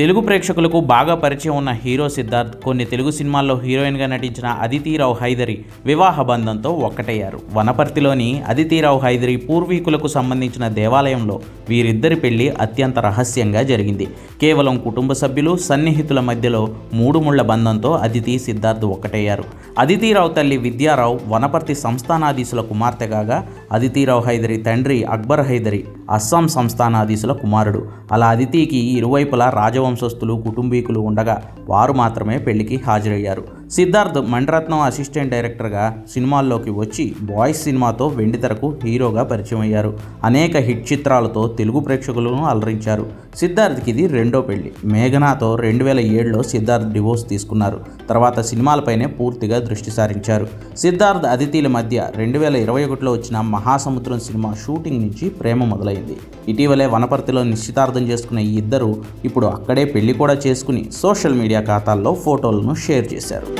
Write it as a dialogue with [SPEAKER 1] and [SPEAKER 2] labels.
[SPEAKER 1] తెలుగు ప్రేక్షకులకు బాగా పరిచయం ఉన్న హీరో సిద్ధార్థ్ కొన్ని తెలుగు సినిమాల్లో హీరోయిన్గా నటించిన అదితిరావు హైదరి వివాహ బంధంతో ఒక్కటయ్యారు. వనపర్తిలోని అదితిరావు హైదరి పూర్వీకులకు సంబంధించిన దేవాలయంలో వీరిద్దరి పెళ్ళి అత్యంత రహస్యంగా జరిగింది. కేవలం కుటుంబ సభ్యులు సన్నిహితుల మధ్యలో మూడు ముళ్ళ బంధంతో అదితి సిద్ధార్థ్ ఒక్కటయ్యారు. అదితిరావు తల్లి విద్యారావు వనపర్తి సంస్థానాధీశుల కుమార్తె కాగా అదితిరావు హైదరి తండ్రి అక్బర్ హైదరి అస్సాం సంస్థానాధీశుల కుమారుడు. అలా అదితికి ఇరువైపులా రాజవంశస్థులు కుటుంబీకులు ఉండగా వారు మాత్రమే పెళ్ళికి హాజరయ్యారు. సిద్ధార్థ్ మణిరత్నం అసిస్టెంట్ డైరెక్టర్గా సినిమాల్లోకి వచ్చి బాయ్స్ సినిమాతో వెండితెరకు హీరోగా పరిచయం అయ్యారు అనేక హిట్ చిత్రాలతో తెలుగు ప్రేక్షకులను అలరించారు. సిద్ధార్థ్కి ఇది రెండో పెళ్ళి. మేఘనాతో రెండు వేల ఏడులో సిద్ధార్థ్ డివోర్స్ తీసుకున్నారు. తర్వాత సినిమాలపైనే పూర్తిగా దృష్టి సారించారు. సిద్ధార్థ్ అతిథిల మధ్య రెండు వేల ఇరవై ఒకటిలో వచ్చిన మహాసముద్రం సినిమా షూటింగ్ నుంచి ప్రేమ మొదలైంది. ఇటీవలే వనపర్తిలో నిశ్చితార్థం చేసుకున్న ఈ ఇద్దరు ఇప్పుడు అక్కడే పెళ్ళి కూడా చేసుకుని సోషల్ మీడియా ఖాతాల్లో ఫోటోలను షేర్ చేశారు.